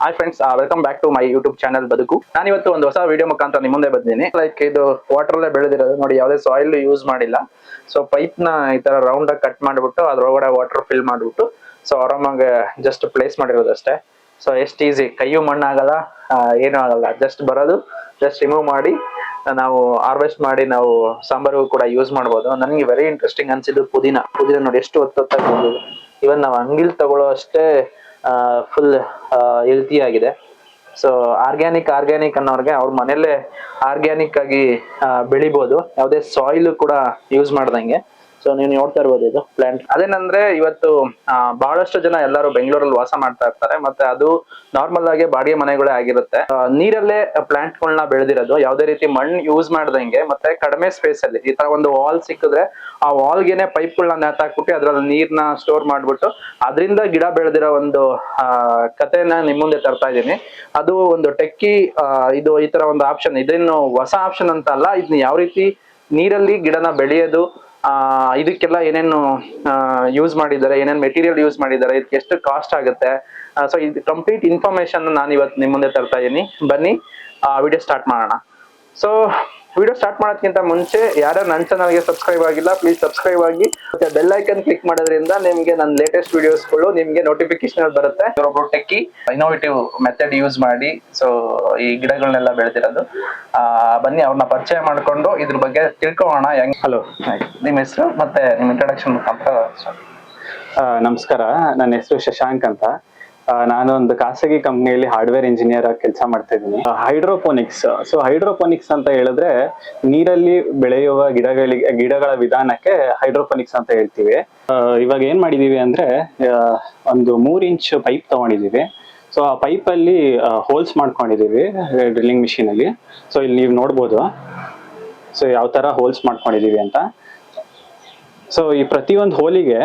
Hi friends welcome back to my YouTube channel Baduku ನಾನು ಇವತ್ತು ಒಂದು ಹೊಸ ವಿಡಿಯೋ ಮುಖಾಂತರ ನಿಮ್ಮ ಮುಂದೆ ಬಂದಿದ್ದೀನಿ. ಲೈಕ್ ಇದು ವಾಟರ್ ಅಲ್ಲೇ ಬೆಳೆದಿರೋದು ನೋಡಿ, ಯಾವುದೇ ಸಾಯಿಲ್ ಯೂಸ್ ಮಾಡಿಲ್ಲ. ಸೊ ಪೈಪ್ನ ಈ ತರ ರೌಂಡ್ ಆಗಿ ಕಟ್ ಮಾಡಿಬಿಟ್ಟು, ಅದ್ರೊಳಗಡೆ ವಾಟರ್ ಫಿಲ್ ಮಾಡಿಬಿಟ್ಟು ಸೊ ಆರಾಮಾಗಿ ಜಸ್ಟ್ ಪ್ಲೇಸ್ ಮಾಡಿರೋದು ಅಷ್ಟೇ ಸೊ ಎಷ್ಟು ಈಸಿ ಕೈಯು ಮಣ್ಣಾಗಲ್ಲ ಆಗಲ್ಲ ಏನೂ ಆಗಲ್ಲ. ಜಸ್ಟ್ ಬರೋದು ಜಸ್ಟ್ ರಿಮೂವ್ ಮಾಡಿ, ನಾವು ಹಾರ್ವೆಸ್ಟ್ ಮಾಡಿ, ನಾವು ಸಾಂಬಾರು ಕೂಡ ಯೂಸ್ ಮಾಡ್ಬೋದು. ನನಗೆ ವೆರಿ ಇಂಟ್ರೆಸ್ಟಿಂಗ್ ಅನ್ಸಿದ್ದು ಪುದೀನ. ಪುದೀನ ನೋಡಿ, ಎಷ್ಟು ಹೊತ್ತೊತ್ತಾಗಿ ಬಂದಿದೆ. ಇವನ್ ನಾವು ಅಂಗಿಲ್ ತಗೊಳ್ಳೋ ಅಷ್ಟೇ ಫುಲ್ ಹೆಲ್ತಿ ಆಗಿದೆ. ಸೊ ಆರ್ಗ್ಯಾನಿಕ್ ಆರ್ಗ್ಯಾನಿಕ್ ಅನ್ನೋರ್ಗೆ ಅವ್ರ ಮನೆಯಲ್ಲೇ ಆರ್ಗ್ಯಾನಿಕ್ ಆಗಿ ಬೆಳಿಬೋದು. ಯಾವುದೇ ಸಾಯಿಲ್ ಕೂಡ ಯೂಸ್ ಮಾಡ್ದಂಗೆ. ಸೊ ನೀವು ನೋಡ್ತಾ ಇರ್ಬೋದು ಇದು ಪ್ಲಾಂಟ್ ಅದೇನಂದ್ರೆ ಇವತ್ತು ಬಹಳಷ್ಟು ಜನ ಎಲ್ಲರೂ ಬೆಂಗಳೂರಲ್ಲಿ ವಾಸ ಮಾಡ್ತಾ ಇರ್ತಾರೆ, ಮತ್ತೆ ಅದು ನಾರ್ಮಲ್ ಆಗಿ ಬಾಡಿಗೆ ಮನೆಗಳೇ ಆಗಿರುತ್ತೆ. ನೀರಲ್ಲೇ ಪ್ಲಾಂಟ್ ಗಳನ್ನ ಬೆಳೆದಿರೋದು, ಯಾವುದೇ ರೀತಿ ಮಣ್ಣು ಯೂಸ್ ಮಾಡ್ದಂಗೆ, ಮತ್ತೆ ಕಡಿಮೆ ಸ್ಪೇಸ್ ಅಲ್ಲಿ. ಈ ತರ ಒಂದು ವಾಲ್ ಸಿಕ್ಕಿದ್ರೆ ಆ ವಾಲ್ ಗೆನೆ ಪೈಪ್ ಗಳನ್ನ ನೇತಾಕ್ಬಿಟ್ಟು ಅದ್ರಲ್ಲಿ ನೀರ್ನ ಸ್ಟೋರ್ ಮಾಡ್ಬಿಟ್ಟು, ಅದರಿಂದ ಗಿಡ ಬೆಳೆದಿರೋ ಒಂದು ಕಥೆನ ನಿಮ್ ಮುಂದೆ ತರ್ತಾ ಇದ್ದೀನಿ. ಅದು ಒಂದು ಟೆಕ್ಕಿ ಇದು ಈ ತರ ಒಂದು ಆಪ್ಷನ್ ಇದೇನು ಹೊಸ ಆಪ್ಷನ್ ಅಂತ ಅಲ್ಲ ಇದನ್ನ ಯಾವ ರೀತಿ ನೀರಲ್ಲಿ ಗಿಡನ ಬೆಳೆಯೋದು ಇದಕ್ಕೆಲ್ಲ ಏನೇನು ಯೂಸ್ ಮಾಡಿದ್ದಾರೆ, ಏನೇನು ಮೆಟೀರಿಯಲ್ ಯೂಸ್ ಮಾಡಿದ್ದಾರೆ, ಇದಕ್ಕೆ ಎಷ್ಟು ಕಾಸ್ಟ್ ಆಗುತ್ತೆ? ಸೊ ಇದು ಕಂಪ್ಲೀಟ್ ಇನ್ಫಾರ್ಮೇಶನ್ ನಾನು ಇವತ್ತು ನಿಮ್ಮ ಮುಂದೆ ತರ್ತಾ ಇದ್ದೀನಿ ಬನ್ನಿ ವಿಡಿಯೋ ಸ್ಟಾರ್ಟ್ ಮಾಡೋಣ. ಸೊ ವಿಡಿಯೋ ಸ್ಟಾರ್ಟ್ ಮಾಡೋದಕ್ಕಿಂತ ಮುಂಚೆ ಯಾರು ನನ್ನ ಚಾನಲ್ಗೆ ಸಬ್ಸ್ಕ್ರೈಬ್ ಆಗಿಲ್ಲ ಪ್ಲೀಸ್ ಸಬ್ಸ್ಕ್ರೈಬ್ ಆಗಿ. ಮತ್ತೆ ಬೆಲ್ ಐಕನ್ ಕ್ಲಿಕ್ ಮಾಡೋದ್ರಿಂದ ನಿಮಗೆ ನನ್ನ ಲೇಟೆಸ್ಟ್ ವಿಡಿಯೋಸ್ಗಳು ನಿಮಗೆ ನೋಟಿಫಿಕೇಶನ್ ಬರುತ್ತೆ. ಟೆಕ್ಕಿ ಇನೋವೇಟಿವ್ ಮೆಥಡ್ ಯೂಸ್ ಮಾಡಿ ಸೊ ಈ ಗಿಡಗಳನ್ನೆಲ್ಲ ಬೆಳೆದಿರೋದು. ಆ, ಬನ್ನಿ ಅವ್ರನ್ನ ಪರಿಚಯ ಮಾಡ್ಕೊಂಡು ಇದ್ರ ಬಗ್ಗೆ ತಿಳ್ಕೊಳ್ಳೋಣ. ಹೆಂಗ್ ಹಲೋ ನಿಮ್ಮ ಹೆಸರು ಮತ್ತೆ ನಿಮ್ಮ ಇಂಟ್ರಡಕ್ಷನ್ ಮುಖಾಂತರ. ನಮಸ್ಕಾರ. ನನ್ನ ಹೆಸರು ಶಶಾಂಕ್ ಅಂತ. ನಾನು ಒಂದು ಖಾಸಗಿ ಕಂಪ್ನಿಯಲ್ಲಿ ಹಾರ್ಡ್ವೇರ್ ಇಂಜಿನಿಯರ್ ಆಗಿ ಕೆಲಸ ಮಾಡ್ತಾ ಇದ್ದೀನಿ. ಹೈಡ್ರೋಪೋನಿಕ್ಸ್. ಸೊ ಹೈಡ್ರೋಪೋನಿಕ್ಸ್ ಅಂತ ಹೇಳಿದ್ರೆ ನೀರಲ್ಲಿ ಬೆಳೆಯುವ ಗಿಡಗಳಿಗೆ, ಗಿಡಗಳ ವಿಧಾನಕ್ಕೆ ಹೈಡ್ರೋಪೋನಿಕ್ಸ್ ಅಂತ ಹೇಳ್ತೀವಿ. ಇವಾಗ ಏನ್ ಮಾಡಿದೀವಿ ಅಂದ್ರೆ ಒಂದು ಮೂರ್ ಇಂಚ್ ಪೈಪ್ ತಗೊಂಡಿದೀವಿ. ಸೊ ಆ ಪೈಪ್ ಅಲ್ಲಿ ಹೋಲ್ಸ್ ಮಾಡ್ಕೊಂಡಿದೀವಿ ಡ್ರಿಲ್ಲಿಂಗ್ ಮಿಷಿನ್ ಅಲ್ಲಿ. ಸೊ ಇಲ್ಲಿ ನೀವು ನೋಡ್ಬೋದು. ಸೊ ಯಾವ ತರ ಹೋಲ್ಸ್ ಮಾಡ್ಕೊಂಡಿದೀವಿ ಅಂತ. ಸೊ ಈ ಪ್ರತಿಯೊಂದು ಹೋಲಿಗೆ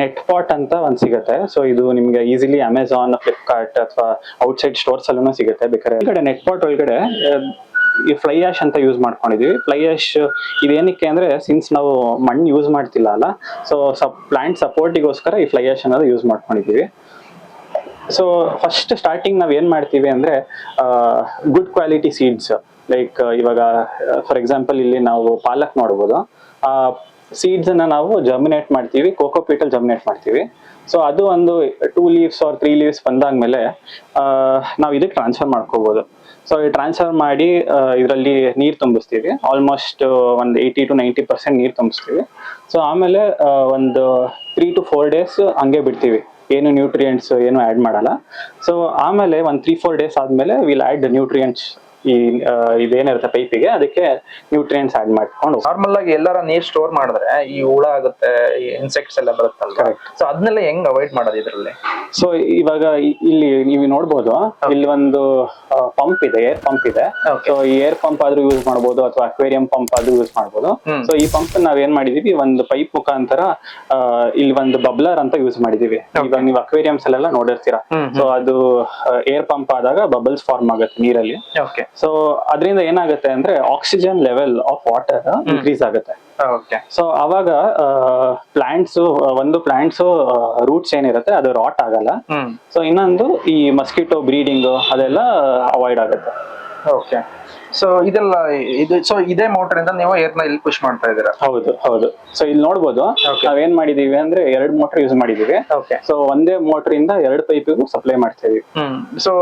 ನೆಟ್ ಪಾಟ್ ಅಂತ ಒಂದು ಸಿಗುತ್ತೆ. ಸೊ ಇದು ನಿಮಗೆ ಈಸಿಲಿ ಅಮೆಝಾನ್ ಫ್ಲಿಪ್ಕಾರ್ಟ್ ಅಥವಾ ಔಟ್ಸೈಡ್ ಸ್ಟೋರ್ಸ್ ಅಲ್ಲೂ ಸಿಗುತ್ತೆ. ಬೇಕಾದ್ರೆ ಈ ಕಡೆ ನೆಟ್ ಪಾಟ್ ಒಳಗಡೆ ಈ ಫ್ಲೈ ಆಶ್ ಅಂತ ಯೂಸ್ ಮಾಡ್ಕೊಂಡಿದೀವಿ. ಫ್ಲೈ ಆಶ್ ಇದೇನಕ್ಕೆ ಅಂದ್ರೆ ಸಿನ್ಸ್ ನಾವು ಮಣ್ಣು ಯೂಸ್ ಮಾಡ್ತಿಲ್ಲ ಅಲ್ಲ ಸೊ ಸಪ್ ಪ್ಲಾಂಟ್ ಸಪೋರ್ಟಿಗೋಸ್ಕರ ಈ ಫ್ಲೈ ಆಶ್ ಅನ್ನೋದು ಯೂಸ್ ಮಾಡ್ಕೊಂಡಿದೀವಿ. ಸೊ ಫಸ್ಟ್ ಸ್ಟಾರ್ಟಿಂಗ್ ನಾವ್ ಏನ್ ಮಾಡ್ತೀವಿ ಅಂದ್ರೆ ಗುಡ್ ಕ್ವಾಲಿಟಿ ಸೀಡ್ಸ್ ಲೈಕ್ ಇವಾಗ ಫಾರ್ ಎಕ್ಸಾಂಪಲ್ ಇಲ್ಲಿ ನಾವು ಪಾಲಕ್ ನೋಡ್ಬೋದು. ಸೀಡ್ಸ್ ಅನ್ನ ನಾವು ಜರ್ಮಿನೇಟ್ ಮಾಡ್ತೀವಿ ಕೋಕೋಪೀಟಲ್ ಜರ್ಮಿನೇಟ್ ಮಾಡ್ತೀವಿ. ಸೊ ಅದು ಒಂದು two leaves or three leaves ಬಂದಾದ್ಮೇಲೆ ನಾವು ಇದಕ್ಕೆ ಟ್ರಾನ್ಸ್ಫರ್ ಮಾಡ್ಕೋಬಹುದು ಸೊ ಈ ಟ್ರಾನ್ಸ್ಫರ್ ಮಾಡಿ ಇದರಲ್ಲಿ ನೀರು ತುಂಬಿಸ್ತೀವಿ. ಆಲ್ಮೋಸ್ಟ್ ಒಂದು ಏಯ್ಟಿ ಟು ನೈಂಟಿ ಪರ್ಸೆಂಟ್ ನೀರು ತುಂಬಿಸ್ತೀವಿ. ಸೊ ಆಮೇಲೆ ಒಂದು ತ್ರೀ ಟು ಫೋರ್ ಡೇಸ್ ಹಂಗೆ ಬಿಡ್ತೀವಿ. ಏನು ನ್ಯೂಟ್ರಿಯೆಂಟ್ಸ್ ಏನು ಆ್ಯಡ್ ಮಾಡಲ್ಲ. ಸೊ ಆಮೇಲೆ ಒಂದು ತ್ರೀ ಫೋರ್ ಡೇಸ್ ಆದಮೇಲೆ ವಿಲ್ ಆ್ಯಡ್ ನ್ಯೂಟ್ರಿಯೆಂಟ್ಸ್ ಈ ಇದೇನಿರುತ್ತೆ ಪೈಪಿಗೆ ಅದಕ್ಕೆ ನ್ಯೂಟ್ರಿಯೆಂಟ್ಸ್ ಆಡ್ ಮಾಡ್ಕೊಂಡು ನಾರ್ಮಲ್ ಆಗಿ ಎಲ್ಲಾರ ನೀರ್ ಸ್ಟೋರ್ ಮಾಡಿದ್ರೆ ಈ ಹುಳ ಆಗುತ್ತೆ ಈ ಇನ್ಸೆಕ್ಟ್ಸ್ ಎಲ್ಲ ಬರುತ್ತಲ್ಲ. ಸೊ ಅದನ್ನೆಲ್ಲ ಹೆಂಗ್ ಅವಾಯ್ಡ್ ಮಾಡೋದು ಇದ್ರಲ್ಲಿ? ಸೊ ಇವಾಗ ಇಲ್ಲಿ ನೀವು ನೋಡ್ಬೋದು ಇಲ್ಲಿ ಒಂದು ಪಂಪ್ ಇದೆ ಏರ್ ಪಂಪ್ ಇದೆ. ಸೊ ಈ ಏರ್ ಪಂಪ್ ಆದ್ರೂ ಯೂಸ್ ಮಾಡಬಹುದು ಅಥವಾ ಅಕ್ವೇರಿಯಂ ಪಂಪ್ ಆದ್ರೂ ಯೂಸ್ ಮಾಡ್ಬೋದು. ಸೊ ಈ ಪಂಪ್ ನಾವ್ ಏನ್ ಮಾಡಿದೀವಿ ಒಂದು ಪೈಪ್ ಮುಖಾಂತರ ಇಲ್ಲಿ ಒಂದು ಬಬ್ಲರ್ ಅಂತ ಯೂಸ್ ಮಾಡಿದೀವಿ. ಇವಾಗ ನೀವು ಅಕ್ವೇರಿಯಂಸ್ ಅಲ್ಲೆಲ್ಲ ನೋಡಿರ್ತೀರಾ. ಸೊ ಅದು ಏರ್ ಪಂಪ್ ಆದಾಗ ಬಬಲ್ಸ್ ಫಾರ್ಮ್ ಆಗುತ್ತೆ ನೀರಲ್ಲಿ. ಓಕೆ ಸೊ ಅದರಿಂದ ಏನಾಗುತ್ತೆ ಅಂದ್ರೆ oxygen level of water increase ಆಗುತ್ತೆ. ಸೊ ಅವಾಗ ಪ್ಲಾಂಟ್ಸ್ ಒಂದು ಪ್ಲಾಂಟ್ಸ್ ರೂಟ್ಸ್ ಏನಿರುತ್ತೆ ಅದು ರಾಟ್ ಆಗಲ್ಲ. ಸೊ ಇನ್ನೊಂದು ಈ ಮಸ್ಕಿಟೋ ಬ್ರೀಡಿಂಗ್ ಅದೆಲ್ಲ ಅವಾಯ್ಡ್ ಆಗುತ್ತೆ. ಓಕೆ ಸೊ ಇದೆಲ್ಲ ಇದು ಸೊ ಇದೇ ಮೋಟರ್ ಇಂದ ನೀವು ಏರ್ನ ಇಲ್ಲಿ ಪುಷ್ ಮಾಡ್ತಾ ಇದ್ದೀರಾ? ಹೌದು ಹೌದು. ಸೊ ಇಲ್ಲಿ ನೋಡ್ಬೋದು. ನಾವೇನ್ ಮಾಡಿದೀವಿ ಅಂದ್ರೆ ಎರಡು ಮೋಟರ್ ಯೂಸ್ ಮಾಡಿದೀವಿ. ಸೊ ಒಂದೇ ಮೋಟರ್ ಇಂದ ಎರಡು ಪೈಪಿಗೂ ಸಪ್ಲೈ ಮಾಡ್ತಾ ಇದೀವಿ. ಸೊ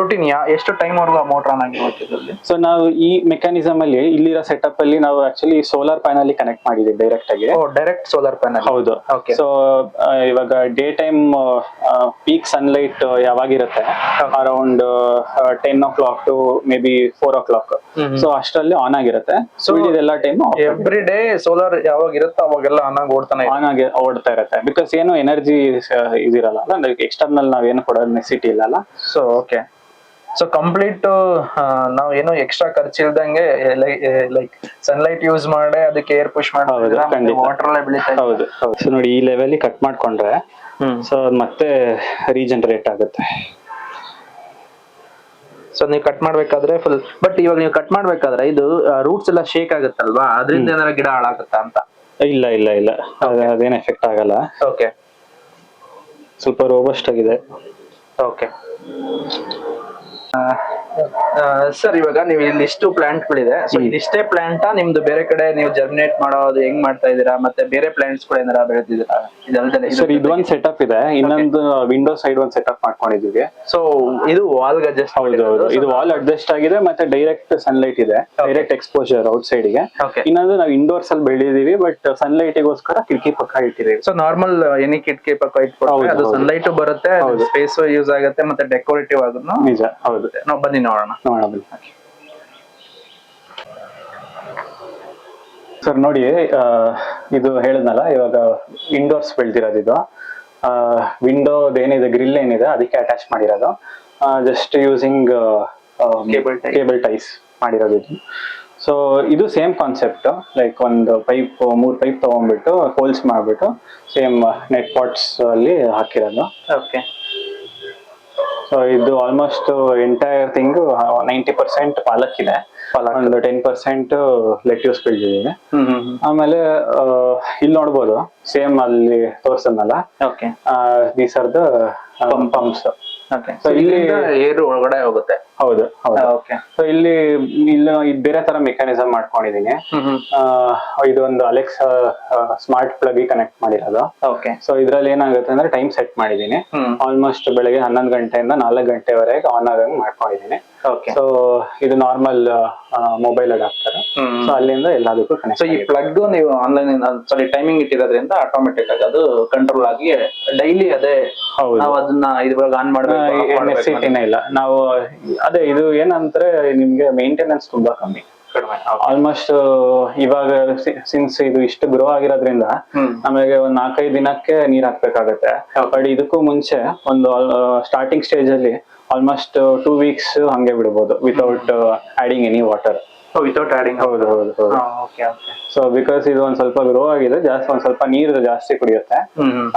ರುಟೀನ್ ಎಷ್ಟು ಟೈಮ್ ವರ್ಗು ಆ ಮೋಟರ್ ಆನ್ ಇದರಲ್ಲಿ? ಸೊ ನಾವು ಈ ಮೆಕ್ಯಾನಿಸಮ್ ಅಲ್ಲಿ ಇಲ್ಲಿರೋ ಸೆಟಪ್ ಅಲ್ಲಿ ನಾವು ಆಕ್ಚುಲಿ ಸೋಲಾರ್ ಪ್ಯಾನಲ್ ಕನೆಕ್ಟ್ ಮಾಡಿದೀವಿ ಡೈರೆಕ್ಟ್ ಆಗಿ. ಡೈರೆಕ್ಟ್ ಸೋಲಾರ್ ಪ್ಯಾನಲ್ ಹೌದು. ಸೊ ಇವಾಗ day time peak sunlight ಯಾವಾಗಿರುತ್ತೆ? Around ten o'clock to maybe four o'clock. So ಅಷ್ಟರಲ್ಲಿ ಆನ್ ಆಗಿರುತ್ತೆ. ಸೊ ಇದೆಲ್ಲ ಟೈಮ್ ಎವ್ರಿ ಡೇ ಸೋಲಾರ್ ಯಾವಾಗ ಇರುತ್ತೆ ಅವಾಗೆಲ್ಲ ಆನ್ ಆಗಿ ಓಡ್ತಾನೆ. ಆನ್ ಆಗಿ ಓಡ್ತಾ ಇರುತ್ತೆ. ಬಿಕಾಸ್ ಏನು ಎನರ್ಜಿ ಇದಿರಲ್ಲ. ಅಂದ್ರೆ ಎಕ್ಸ್ಟರ್ನಲ್ ಏನು ಕೊಡೋ ನೆಸಿಟಿ ಇಲ್ಲಲ್ಲ. ಸೊ ಓಕೆ ಸೊ ಕಂಪ್ಲೀಟ್ ನಾವು ಏನು ಎಕ್ಸ್ಟ್ರಾ ಖರ್ಚಿಲ್ದಂಗೆ ಲೈಕ್ ಸನ್ಲೈಟ್ ಯೂಸ್ ಮಾಡಿ ಅದಕ್ಕೆ ಏರ್ ಪುಷ್ ಮಾಡಿ. ವಾಟರ್ ಅಲ್ಲೇ ಬೆಳೀತಾ ಹೌದು ಸೊ ನೋಡಿ ಈ ಲೆವೆಲ್ ಕಟ್ ಮಾಡ್ಕೊಂಡ್ರೆ ಸೊ ಮತ್ತೆ ರೀಜನರೇಟ್ ಆಗುತ್ತೆ. ಸೊ ನೀವು ಕಟ್ ಮಾಡ್ಬೇಕಾದ್ರೆ ಫುಲ್ ಬಟ್ ಇವಾಗ ನೀವು ಕಟ್ ಮಾಡ್ಬೇಕಾದ್ರೆ ಇದು ರೂಟ್ಸ್ ಎಲ್ಲ ಶೇಕ್ ಆಗುತ್ತಲ್ವಾ? ಅದರಿಂದ ಏನಾರ ಗಿಡ ಹಾಳಾಗುತ್ತಾ ಅಂತ? ಇಲ್ಲ ಇಲ್ಲ ಇಲ್ಲ. ಅದೇನು ಎಫೆಕ್ಟ್ ಆಗಲ್ಲ. ಓಕೆ ಸ್ವಲ್ಪ ರೋಬಸ್ಟ್ ಆಗಿದೆ. ಓಕೆ ಸರ್ ಇವಾಗ ನೀವು ಇಲ್ಲಿ ಇಷ್ಟು ಪ್ಲಾಂಟ್ ಗಳಿದೆ ಸೊ ಇಷ್ಟೇ ಪ್ಲಾಂಟ್? ನಿಮ್ದು ಬೇರೆ ಕಡೆ ನೀವು ಜರ್ಮಿನೇಟ್ ಮಾಡೋದು ಹೆಂಗ್ ಮಾಡ್ತಾ ಇದೀರಾ ಮತ್ತೆ ಬೇರೆ ಪ್ಲಾಂಟ್ಸ್ಗಳು ಏನಾರ ಬೆಳೆದಿದ್ದೀರಾ? ಇದು ಸರ್ ಇದೊಂದ್ ಸೆಟಪ್ ಇದೆ. ಇನ್ನೊಂದು ವಿಂಡೋ ಸೈಡ್ ಒಂದ್ ಸೆಟಪ್ ಮಾಡ್ಕೊಂಡಿದೀವಿ ಸೊ ಇದು ವಾಲ್ ಅಡ್ಜಸ್ಟ್ ಹೌದು ಇದು ವಾಲ್ ಅಡ್ಜಸ್ಟ್ ಆಗಿದೆ ಮತ್ತೆ ಡೈರೆಕ್ಟ್ ಸನ್ಲೈಟ್ ಇದೆ. ಡೈರೆಕ್ಟ್ ಎಕ್ಸ್ಪೋಜರ್ ಔಟ್ ಸೈಡ್ಗೆ. ಇನ್ನೊಂದು ನಾವು ಇಂಡೋರ್ಸ್ ಅಲ್ಲಿ ಬೆಳೆದಿದೀವಿ ಬಟ್ ಸನ್ಲೈಟ್ ಗೋಸ್ಕರ ಕಿಟಕಿ ಪಕ್ಕ ಇಟ್ಟಿದೀವಿ ಸೊ ನಾರ್ಮಲ್ ಎನಿ ಕಿಟಕಿ ಪಕ್ಕ ಇಟ್ಕೊಂಡ್ರೆ ಹೌದು, ಅದು. ಸನ್ಲೈಟ್ ಬರುತ್ತೆ. ಸ್ಪೇಸ್ ಯೂಸ್ ಆಗುತ್ತೆ ಮತ್ತೆ ಡೆಕೋರೇಟಿವ್ ಆದ್ರೂ ನಿಜ ಹೌದು. ನಾವು ಬನ್ನಿ ನೋಡೋಣ. ನೋಡೋಣ. ಬನ್ನಿ ಸರ್ ನೋಡಿ ಇದು ಹೇಳಿದ್ನಲ್ಲ ಇವಾಗ ವಿಂಡೋಸ್ ಬೆಳ್ದಿರೋದು ಇದು. ವಿಂಡೋ ಏನಿದೆ ಗ್ರಿಲ್ ಏನಿದೆ ಅದಕ್ಕೆ ಅಟ್ಯಾಚ್ ಮಾಡಿರೋದು. Just using cable. Cable ties ಮಾಡಿರೋದು ಇದು. ಸೊ ಇದು ಸೇಮ್ ಕಾನ್ಸೆಪ್ಟ್ ಲೈಕ್ ಒಂದು ಪೈಪ್ ಮೂರು ಪೈಪ್ ತಗೊಂಡ್ಬಿಟ್ಟು ಹೋಲ್ಸ್ ಮಾಡ್ಬಿಟ್ಟು ಸೇಮ್ ನೆಟ್ ಪಾಟ್ಸ್ ಅಲ್ಲಿ ಹಾಕಿರೋದು. ಓಕೆ ಸೊ ಇದು almost entire thing ninety percent ಪಾಲಕ್. ಇದೆ. ಒಂದು ಟೆನ್ ಪರ್ಸೆಂಟ್ ಲೆಟ್ಯೂಸ್ ಬೆಳೆದಿದ್ದೀವಿ ಹ್ಮ್ ಹ್ಮ್ ಆಮೇಲೆ ಇಲ್ಲಿ ನೋಡ್ಬೋದು ಸೇಮ್ ಅಲ್ಲಿ ತೋರ್ಸದ್ನಲ್ಲ okay these are the pumps okay So so ಇಲ್ಲಿ- ಏರು ಒಳಗಡೆ ಹೋಗುತ್ತೆ. ಹೌದು ಹೌದು. ಓಕೆ ಸೊ ಇಲ್ಲಿ ಇಲ್ಲ ಇದು ಬೇರೆ ತರ ಮೆಕ್ಯಾನಿಸಮ್ ಮಾಡ್ಕೊಂಡಿದೀನಿ. ಇದೊಂದು ಅಲೆಕ್ಸಾ ಸ್ಮಾರ್ಟ್ ಪ್ಲಗ್ ಕನೆಕ್ಟ್ ಮಾಡಿರೋದು. ಓಕೆ ಸೊ ಇದ್ರಲ್ಲಿ ಏನಾಗುತ್ತೆ ಅಂದ್ರೆ ಟೈಮ್ ಸೆಟ್ ಮಾಡಿದೀನಿ. ಆಲ್ಮೋಸ್ಟ್ ಬೆಳಗ್ಗೆ ಹನ್ನೊಂದು ಗಂಟೆಯಿಂದ ನಾಲ್ಕು ಗಂಟೆವರೆಗೆ ಆನ್ ಆಗಂಗ್ ಮಾಡ್ಕೊಂಡಿದೀನಿ. ಓಕೆ ಸೊ ಇದು normal mobile adapter hmm so ಅಲ್ಲಿಂದ ಎಲ್ಲದಕ್ಕೂ ಸೊ ಕನೆಕ್ಟ್ ಈ ಪ್ಲಗ್ ನೀವು ಆನ್ಲೈನ್ ಸಾರಿ ಟೈಮಿಂಗ್ ಇಟ್ಟಿರೋದ್ರಿಂದ ಆಟೋಮೆಟಿಕ್ ಆಗಿ ಅದು ಕಂಟ್ರೋಲ್ ಆಗಿ ಡೈಲಿ ಅದೇ ಹೌದು. ನಾವು ಅದನ್ನ ಇದ್ರೊಳಗೆ ಆನ್ ಮಾಡಬೇಕು ಇಲ್ಲ. ನಾವು ಅದೇ ಇದು ಏನಂದ್ರೆ ನಿಮ್ಗೆ ಮೇಂಟೆನೆನ್ಸ್ ತುಂಬಾ ಕಮ್ಮಿ. ಕಡಿಮೆ ಆಲ್ಮೋಸ್ಟ್ ಇವಾಗ ಸಿನ್ಸ್ ಇದು ಇಷ್ಟು ಗ್ರೋ ಆಗಿರೋದ್ರಿಂದ ಆಮೇಲೆ ನಮಗೆ ಒಂದ್ ನಾಲ್ಕೈದು ದಿನಕ್ಕೆ ನೀರ್ ಹಾಕ್ಬೇಕಾಗತ್ತೆ. ಬಟ್ ಇದಕ್ಕೂ ಮುಂಚೆ ಒಂದು ಸ್ಟಾರ್ಟಿಂಗ್ ಸ್ಟೇಜ್ ಅಲ್ಲಿ ಆಲ್ಮೋಸ್ಟ್ ಟೂ ವೀಕ್ಸ್ ಹಂಗೆ ಬಿಡ್ಬೋದು without adding any water without adding ಹೌದು ಹೌದು ಹೌದು. ಓಕೆ ಓಕೆ ಸೊ ಬಿಕಾಸ್ ಇದು ಒಂದ್ ಸ್ವಲ್ಪ ಗ್ರೋ ಆಗಿದೆ ಜಾಸ್ತಿ ಒಂದ್ ಸ್ವಲ್ಪ ನೀರು ಜಾಸ್ತಿ ಕುಡಿಯುತ್ತೆ.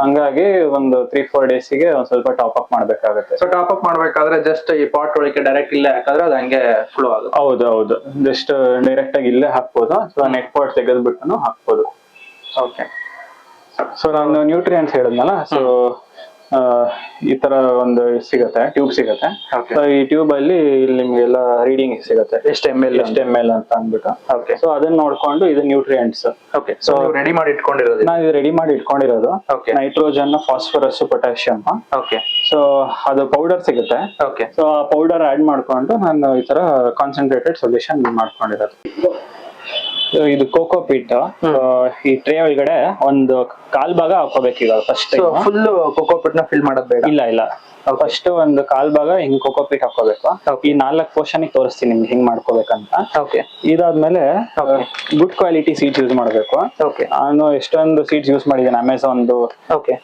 ಹಂಗಾಗಿ ಒಂದು ತ್ರೀ ಫೋರ್ ಡೇಸಿಗೆ ಒಂದ್ ಸ್ವಲ್ಪ ಟಾಪ್ ಅಪ್ ಮಾಡ್ಬೇಕಾಗುತ್ತೆ. ಸೊ ಟಾಪ್ ಅಪ್ ಮಾಡ್ಬೇಕಾದ್ರೆ ಜಸ್ಟ್ ಈ ಪಾಟ್ ಒಳಗೆ ಡೈರೆಕ್ಟ್ ಇಲ್ಲೇ ಹಾಕಿದ್ರೆ ಅದು ಹಂಗೆ ಫ್ಲೋ ಆಗುತ್ತೆ. ಹೌದು ಹೌದು. ಜಸ್ಟ್ ಡೈರೆಕ್ಟ್ ಆಗಿ ಇಲ್ಲೇ ಹಾಕ್ಬೋದು ಅಥವಾ ನೆಟ್ ಪಾಟ್ ತೆಗೆದ್ಬಿಟ್ಟು ಹಾಕ್ಬೋದು. ಓಕೆ ಸೊ ನಾನು ನ್ಯೂಟ್ರಿಯನ್ಸ್ ಹೇಳಿದ್ನಲ್ಲ ಸೊ ಈ ತರ ಒಂದು ಸಿಗತ್ತೆ ಟ್ಯೂಬ್ ಸಿಗತ್ತೆ. ಸೊ ಈ ಟ್ಯೂಬ್ ಅಲ್ಲಿ ಇಲ್ಲಿ ನಿಮ್ಗೆಲ್ಲ ರೀಡಿಂಗ್ ಸಿಗತ್ತೆ. ಎಷ್ಟು ಎಂ ಎಲ್ ಎಷ್ಟು ಎಂ ಎಲ್ ಅಂತ ಅಂದ್ಬಿಟ್ಟು. ಓಕೆ ಸೊ ಅದನ್ನ ನೋಡ್ಕೊಂಡು ಇದು ನ್ಯೂಟ್ರಿಯೆಂಟ್ಸ್ ಓಕೆ ಸೊ ರೆಡಿ ಮಾಡಿ ಇಟ್ಕೊಂಡಿರೋದು ನಾನು ಇದು ರೆಡಿ ಮಾಡಿ ಇಟ್ಕೊಂಡಿರೋದು. Okay nitrogen phosphorus potassium okay so ಅದು ಪೌಡರ್ ಸಿಗುತ್ತೆ. ಓಕೆ ಸೊ ಆ ಪೌಡರ್ ಆಡ್ ಮಾಡ್ಕೊಂಡು ನಾನು ಈ ತರ ಕಾನ್ಸಂಟ್ರೇಟೆಡ್ ಸೊಲ್ಯೂಷನ್ ಮಾಡ್ಕೊಂಡಿರೋದು. ಇದು ಕೋಕೋ ಪೀಟ್ ಈ ಟ್ರೇ ಒಳಗಡೆ ಒಂದು ಕಾಲ್ ಭಾಗ ಹಾಕೋಬೇಕು ಇವಾಗ ಫಸ್ಟ್ ಫುಲ್ ಕೋಕೋ ಪೀಟ್ನ ಫಿಲ್ ಮಾಡೋದ್ ಬೇಡ? ಇಲ್ಲ ಇಲ್ಲ. ಫಸ್ಟ್ ಒಂದು ಕಾಲ್ ಭಾಗ ಹಿಂಗ್ ಕೋಕೋ ಪೀಟ್ ಹಾಕೋಬೇಕು ಈ ನಾಲ್ಕು ಪೋರ್ಷನ್ ತೋರಿಸ್ತೀನಿ ನಿಮ್ಗೆ ಹಿಂಗ್ ಮಾಡ್ಕೋಬೇಕಂತ. ಓಕೆ ಇದಾದ್ಮೇಲೆ. ಗುಡ್ ಕ್ವಾಲಿಟಿ ಸೀಡ್ಸ್ ಯೂಸ್ ಮಾಡ್ಬೇಕು. ಓಕೆ ನಾನು ಎಷ್ಟೊಂದು ಸೀಡ್ಸ್ ಯೂಸ್ ಮಾಡಿದ್ದೀನಿ. ಅಮೆಝಾನ್ ಓಕೆ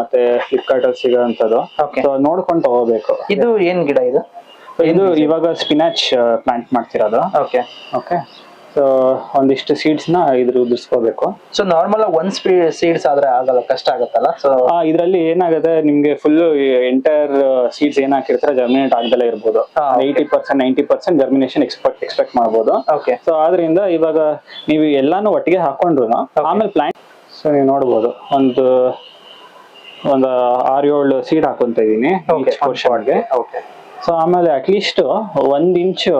ಮತ್ತೆ ಫ್ಲಿಪ್ಕಾರ್ಟ್ ಅಲ್ಲಿ ಸಿಗೋಂಥದ್ದು. Okay. ಸೊ ನೋಡ್ಕೊಂಡು ತಗೋಬೇಕು ಇದು ಏನ್ ಗಿಡ ಇದು? ಇದು ಇವಾಗ ಸ್ಪಿನಾಚ್ ಪ್ಲಾಂಟ್ ಮಾಡ್ತಿರೋದು. ಓಕೆ ಓಕೆ ಸೊ ಒಂದಿಷ್ಟು ಸೀಡ್ಸ್ನ ಇದ್ರ ಉದುರಿಸ್ಕೋಬೇಕು. So normal one speed seeds ಆದ್ರೆ ಆಗಲ್ಲ ಕಷ್ಟ ಆಗುತ್ತಲ್ಲ? ಸೊ ಇದರಲ್ಲಿ ಏನಾಗುತ್ತೆ ನಿಮ್ಗೆ ಫುಲ್ ಎಂಟೈರ್ ಸೀಡ್ಸ್ ಏನ್ ಹಾಕಿರ್ತಾರೆ ಜರ್ಮಿನೇಟ್ ಆಗ್ದಲೇ ಇರ್ಬೋದು. Eighty percent ninety percent germination expect expect ಮಾಡ್ಬೋದು. ಓಕೆ ಸೊ ಆದ್ರಿಂದ ಇವಾಗ ನೀವು ಎಲ್ಲಾನು ಒಟ್ಟಿಗೆ ಹಾಕೊಂಡ್ರು ಆಮೇಲೆ ಪ್ಲಾಂಟ್ ಸೊ ನೀವು ನೋಡ್ಬೋದು ಒಂದು ಒಂದು ಆರು ಏಳು ಸೀಡ್ ಹಾಕೊಂತ ಇದೀನಿ ಓಕೆ ಸೊ ಆಮೇಲೆ ಅಟ್ಲೀಸ್ಟ್ ಒಂದ್ ಇಂಚು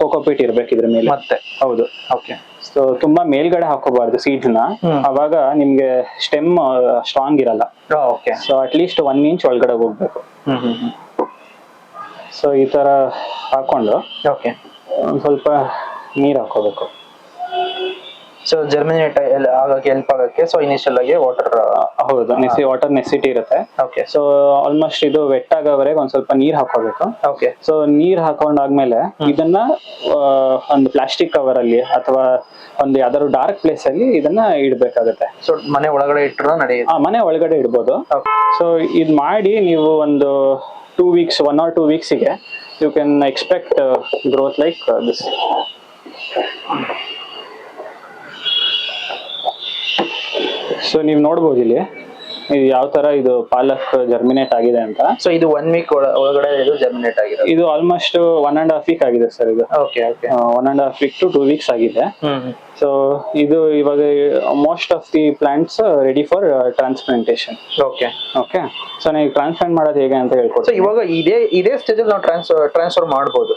ಕೋಕೋಪೀಟ್ ಇರ್ಬೇಕು ಇದ್ರ ಮೇಲೆ. ಮತ್ತೆ. ಹೌದು. ಓಕೆ ಸೊ ತುಂಬಾ ಮೇಲ್ಗಡೆ ಹಾಕೋಬಾರ್ದು ಸೀಡ್ನ. ಅವಾಗ ನಿಮ್ಗೆ ಸ್ಟೆಮ್ ಸ್ಟ್ರಾಂಗ್ ಇರಲ್ಲ. Okay so at least one inch ಒಳಗಡೆ ಹೋಗ್ಬೇಕು. ಸೊ ಈ ತರ ಹಾಕೊಂಡು ಓಕೆ ಸ್ವಲ್ಪ ನೀರ್ ಹಾಕೋಬೇಕು. ಸೊ ಜರ್ಮಿನೇಟ್ ಆಗಕ್ಕೆ ಹೆಲ್ಪ್ ಆಗಕ್ಕೆ ಸೊ ಇನಿಷಿಯಲ್ ಆಗಿ ವಾಟರ್ ಹೌದು ನೆಸಿ ವಾಟರ್ ನೆಸಿಟಿ ಇರುತ್ತೆ. ಓಕೆ ಸೊ ಆಲ್ಮೋಸ್ಟ್ ಇದು ವೆಟ್ ಆಗೋವರೆಗೆ ಒಂದ್ ಸ್ವಲ್ಪ ನೀರ್ ಹಾಕೋಬೇಕು. ಓಕೆ ಸೊ ನೀರ್ ಹಾಕೊಂಡಾದ್ಮೇಲೆ ಇದನ್ನ ಒಂದು ಪ್ಲಾಸ್ಟಿಕ್ ಕವರ್ ಅಲ್ಲಿ ಅಥವಾ ಒಂದು ಯಾವ್ದಾದ್ರು ಡಾರ್ಕ್ ಪ್ಲೇಸ್ ಅಲ್ಲಿ ಇದನ್ನ ಇಡ್ಬೇಕಾಗತ್ತೆ. ಸೊ ಮನೆ ಒಳಗಡೆ ಇಟ್ಟರು ನಡೆಯುತ್ತೆ. ಮನೆ ಒಳಗಡೆ ಇಡ್ಬೋದು. ಸೊ ಇದ್ ಮಾಡಿ ನೀವು ಒಂದು two weeks one or two ವೀಕ್ಸಿಗೆ you can expect growth like this so ನೀವು ನೋಡ್ಬೋದು ಇಲ್ಲಿ. ಇದು ಯಾವ ತರ ಇದು ಪಾಲಕ್ ಜರ್ಮಿನೇಟ್ ಆಗಿದೆ ಅಂತ. ಸೊ ಇದು ಒನ್ ವೀಕ್ ಒಳಗಡೆ ಇದು ಜರ್ಮಿನೇಟ್ ಆಗಿದೆ. ಇದು almost one and half week ಆಗಿದೆ ಸರ್ ಇದು. Okay okay one and half week to two weeks ಆಗಿದೆ. ಸೊ ಇದು ಇವಾಗ most of the plants ready for transplantation okay okay so ನೀವು ಟ್ರಾನ್ಸ್ಪ್ಲಾಂಟ್ ಮಾಡೋದು ಹೇಗೆ ಅಂತ ಹೇಳ್ಕೊಡ್ತೀವಿ ಹೇಳ್ಕೊಡ್ತೀನಿ ಇವಾಗ ಇದೇ ಇದೇ ಸ್ಟೇಜಲ್ಲಿ ನಾವು ಟ್ರಾನ್ಸ್ ಟ್ರಾನ್ಸ್ಫರ್ ಮಾಡಬಹುದು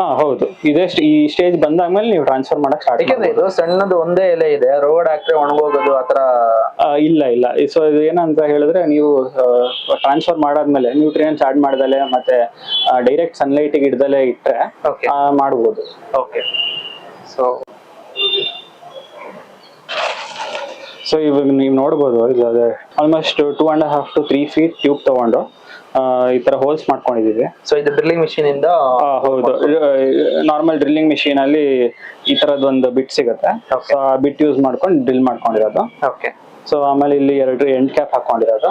ಹಾ ಹೌದು. ಇದೇ ಈ ಸ್ಟೇಜ್ ಬಂದಾದ್ಮೇಲೆ ನೀವು ಟ್ರಾನ್ಸ್ಫರ್ ಮಾಡಕ್ ಸ್ಟಾರ್ಟ್ ಯಾಕೆಂದ್ರೆ ಇದು ಸಣ್ಣದು ಒಂದೇ ಎಲೆ ಇದೆ. ರೋಡ್ ಹಾಕ್ರೆ ಒಣಗೋಗೋದು ಆತರ ಇಲ್ಲ ಇಲ್ಲ. ಸೊ ಇದು ಏನಂತ ಹೇಳಿದ್ರೆ ನೀವು ಟ್ರಾನ್ಸ್ಫರ್ ಮಾಡಾದ್ಮೇಲೆ ನ್ಯೂಟ್ರಿಯನ್ಸ್ ಆಡ್ ಮಾಡ್ದಲೆ ಮತ್ತೆ ಡೈರೆಕ್ಟ್ ಸನ್ಲೈಟ್ ಇಡ್ದಲೆ ಇಟ್ರೆ ಆ, ಮಾಡ್ಬೋದು. ಓಕೆ ಸೊ ಸೊ ಇವಾಗ ನೀವು ನೋಡ್ಬೋದು ಇದು ಅದೇ almost two and half to three feet tube ತಗೊಂಡು ಈ ತರ ಹೋಲ್ಸ್ ಮಾಡ್ಕೊಂಡಿದೀವಿ ಸೊ ಇದು ಡ್ರಿಲ್ಲಿಂಗ್ ಮಿಷಿನ್ ಇಂದ ಹೌದು. ನಾರ್ಮಲ್ ಡ್ರಿಲ್ಲಿಂಗ್ ಮಿಷಿನ್ ಅಲ್ಲಿ ಈ ತರದ್ ಒಂದು ಬಿಟ್ ಸಿಗುತ್ತೆ ಬಿಟ್ ಯೂಸ್ ಮಾಡ್ಕೊಂಡು ಡ್ರಿಲ್ ಮಾಡ್ಕೊಂಡಿರೋದು. ಓಕೆ ಸೊ ಆಮೇಲೆ ಇಲ್ಲಿ ಎರಡು end cap ಹಾಕೊಂಡಿರೋದು.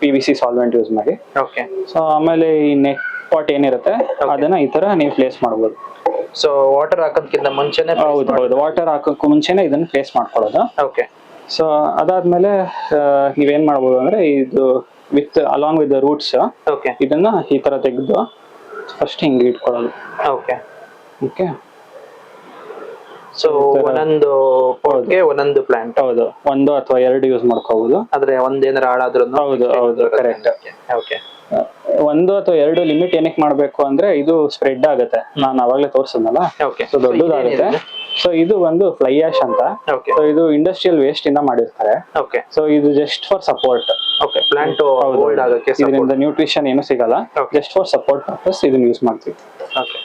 P V C solvent use ಮಾಡಿ. ಓಕೆ ಸೊ ಆಮೇಲೆ ಈ ನೆಕ್ ಪಾಟ್ ಏನಿರುತ್ತೆ ಅದನ್ನ ಈ ತರ ನೀವು ಪ್ಲೇಸ್ ಮಾಡ್ಬೋದು. ಸೊ ವಾಟರ್ ಹಾಕೋದಕ್ಕಿಂತ ಮುಂಚೆನೆ ಹೌದು ಹೌದು. ವಾಟರ್ ಹಾಕೋಕ್ಕೂ ಮುಂಚೆನೆ ಇದನ್ನ ಪ್ಲೇಸ್ ಮಾಡ್ಕೊಳ್ಳೋದು. ಓಕೆ ಸೊ ಅದಾದ್ಮೇಲೆ ನೀವೇನ್ ಮಾಡ್ಬೋದು ಅಂದ್ರೆ ಇದು with along with the roots okay ಇದನ್ನ ಈ ತರ ತೆಗೆದು ಫಸ್ಟ್ ಹಿಂಗೆ ಇಟ್ಕೊಳ್ಳೋದು. ಓಕೆ ಓಕೆ ಸೊ ಒಂದೊಂದು ಪೋಟ್ಗೆ ಒಂದೊಂದು ಪ್ಲಾಂಟ್ ಹೌದು. ಒಂದು ಅಥವಾ ಎರಡು ಯೂಸ್ ಮಾಡ್ಕೋಬಹುದು ಆದ್ರೆ ಒಂದೇನಾರ ಹಾಳಾದ್ರೂ ಹೌದು ಹೌದು ಕರೆಕ್ಟ್ ಓಕೆ ಒಂದು ಅಥವಾ ಎರಡು ಲಿಮಿಟ್ ಏನಕ್ಕೆ ಮಾಡ್ಬೇಕು ಅಂದ್ರೆ ಇದು ಸ್ಪ್ರೆಡ್ ಆಗುತ್ತೆ. ನಾನು ಅವಾಗಲೇ ತೋರಿಸಿದ್ನಲ್ಲ? ಓಕೆ ಸೊ ದೊಡ್ಡದಾಗುತ್ತೆ. ಸೊ ಇದು ಒಂದು ಫ್ಲೈ ಆಶ್ ಅಂತ. ಸೊ ಇದು ಇಂಡಸ್ಟ್ರಿಯಲ್ ವೇಸ್ಟ್ ಇಂದ ಮಾಡಿರ್ತಾರೆ. ಓಕೆ ಸೊ ಇದು just for support okay plant hold ಆಗೋಕೆ ಇದರಿಂದ ನ್ಯೂಟ್ರಿಷನ್ ಏನು ಸಿಗಲ್ಲ. ಜಸ್ಟ್ ಫಾರ್ ಸಪೋರ್ಟ್ ಪರ್ಪಸ್ ಇದನ್ನ ಯೂಸ್ ಮಾಡ್ತೀವಿ. ಓಕೆ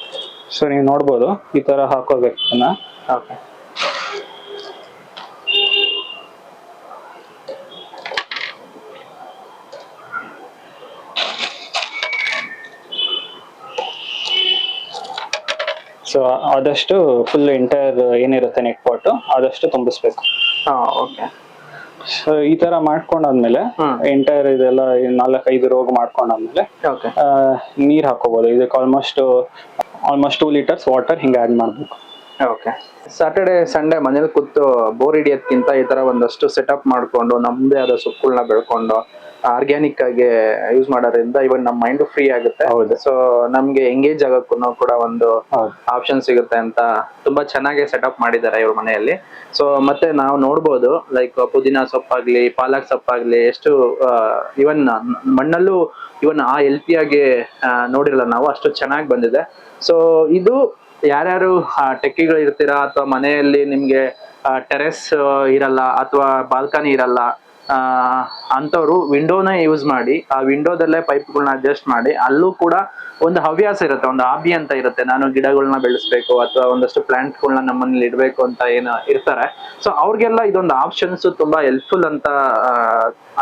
ಸೊ ನೀವು ನೋಡ್ಬೋದು ಈ ತರ ಹಾಕೋಬೇಕು ಓಕೆ ಸೊ ಆದಷ್ಟು ಫುಲ್ ಇಂಟೈರ್ ಏನಿರುತ್ತೆ ನೆಟ್ ಪಾಟ್ ಆದಷ್ಟು ತುಂಬಿಸ್ಬೇಕು. ಹಾ ಓಕೆ ಸೊ ಈ ತರ ಮಾಡ್ಕೊಂಡಾದ್ಮೇಲೆ. ಎಂಟೈರ್ ಇದೆಲ್ಲ ನಾಲ್ಕೈದು ರೋಗ ಮಾಡ್ಕೊಂಡಾದ್ಮೇಲೆ ನೀರ್ ಹಾಕೋಬಹುದು ಇದಕ್ಕೆ almost almost two litres water ಹಿಂಗೆ ಆಡ್ ಮಾಡ್ಬೇಕು. ಓಕೆ ಸಾಟರ್ಡೆ ಸಂಡೇ ಮನೇಲಿ ಕೂತು ಬೋರ್ ಹಿಡಿಯೋದ್ಕಿಂತ ಈ ತರ ಒಂದಷ್ಟು ಸೆಟಪ್ ಮಾಡ್ಕೊಂಡು ನಮ್ದೇ ಆದ ಸೊಪ್ಪುಗಳನ್ನ ಬೆಳ್ಕೊಂಡು ಆರ್ಗ್ಯಾನಿಕ್ ಆಗಿ ಯೂಸ್ ಮಾಡೋದ್ರಿಂದ ಇವನ್ ನಮ್ಮ ಮೈಂಡ್ ಫ್ರೀ ಆಗುತ್ತೆ. ಸೊ ನಮ್ಗೆ ಎಂಗೇಜ್ ಆಗಕ್ಕೂ ಕೂಡ ಒಂದು ಆಪ್ಷನ್ ಸಿಗುತ್ತೆ ಅಂತ ತುಂಬಾ ಚೆನ್ನಾಗಿ ಸೆಟಪ್ ಮಾಡಿದ್ದಾರೆ ಇವ್ರ ಮನೆಯಲ್ಲಿ. ಸೊ ಮತ್ತೆ ನಾವು ನೋಡ್ಬೋದು ಲೈಕ್ ಪುದೀನ ಸೊಪ್ಪಾಗ್ಲಿ ಪಾಲಕ್ ಸೊಪ್ಪಾಗ್ಲಿ ಎಷ್ಟು ಇವನ್ ಮಣ್ಣಲ್ಲೂ ಇವನ್ ಆ ಹೆಲ್ತಿಯಾಗಿ ನೋಡಿರಲ್ಲ ನಾವು ಅಷ್ಟು ಚೆನ್ನಾಗಿ ಬಂದಿದೆ. ಸೊ ಇದು ಯಾರ್ಯಾರು ಟೆಕ್ಕಿಗಳು ಇರ್ತೀರಾ ಅಥವಾ ಮನೆಯಲ್ಲಿ ನಿಮ್ಗೆ ಟೆರೆಸ್ ಇರಲ್ಲ ಅಥವಾ ಬಾಲ್ಕನಿ ಇರಲ್ಲ ಆ ಅಂತವ್ರು ವಿಂಡೋನ ಯೂಸ್ ಮಾಡಿ ಆ ವಿಂಡೋದಲ್ಲೇ ಪೈಪ್ಗಳನ್ನ ಅಡ್ಜಸ್ಟ್ ಮಾಡಿ ಅಲ್ಲೂ ಕೂಡ ಒಂದು ಹವ್ಯಾಸ ಇರುತ್ತೆ ಒಂದು ಹಾಬಿ ಅಂತ ಇರುತ್ತೆ. ನಾನು ಗಿಡಗಳನ್ನ ಬೆಳೆಸ್ಬೇಕು ಅಥವಾ ಒಂದಷ್ಟು ಪ್ಲಾಂಟ್ಗಳನ್ನ ನಮ್ಮನೇಲಿ ಇಡಬೇಕು ಅಂತ ಏನು ಇರ್ತಾರೆ. ಸೊ ಅವ್ರಿಗೆಲ್ಲ ಇದೊಂದು ಆಪ್ಷನ್ಸ್ ತುಂಬಾ ಹೆಲ್ಪ್ಫುಲ್ ಅಂತ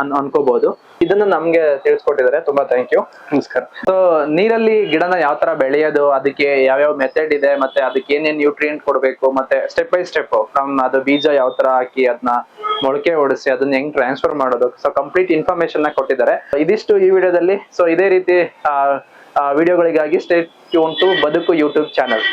ಅನ್ ಅನ್ಕೋಬಹುದು ಇದನ್ನ ನಮ್ಗೆ ತಿಳಿಸ್ಕೊಟ್ಟಿದ್ದಾರೆ. ತುಂಬಾ ಥ್ಯಾಂಕ್ ಯು ನಮಸ್ಕಾರ. ಸೊ ನೀರಲ್ಲಿ ಗಿಡನ ಯಾವ ತರ ಬೆಳೆಯೋದು ಅದಕ್ಕೆ ಯಾವ್ಯಾವ ಮೆಥಡ್ ಇದೆ ಮತ್ತೆ ಅದಕ್ಕೆ ಏನೇನ್ ನ್ಯೂಟ್ರಿಯೆಂಟ್ ಕೊಡಬೇಕು ಮತ್ತೆ ಸ್ಟೆಪ್ ಬೈ ಸ್ಟೆಪ್ ಫ್ರಮ್ ಅದು ಬೀಜ ಯಾವ ತರ ಹಾಕಿ ಅದನ್ನ ಮೊಳಕೆ ಓಡಿಸಿ ಅದನ್ನ ಹೆಂಗ್ ಟ್ರಾನ್ಸ್ಫರ್ ಮಾಡೋದು. ಸೊ ಕಂಪ್ಲೀಟ್ ಇನ್ಫಾರ್ಮೇಶನ್ನ ಕೊಟ್ಟಿದ್ದಾರೆ. ಇದಿಷ್ಟು ಈ ವಿಡಿಯೋದಲ್ಲಿ. ಸೊ ಇದೇ ರೀತಿ ವಿಡಿಯೋಗಳಿಗಾಗಿ stay tuned to Baduku YouTube channel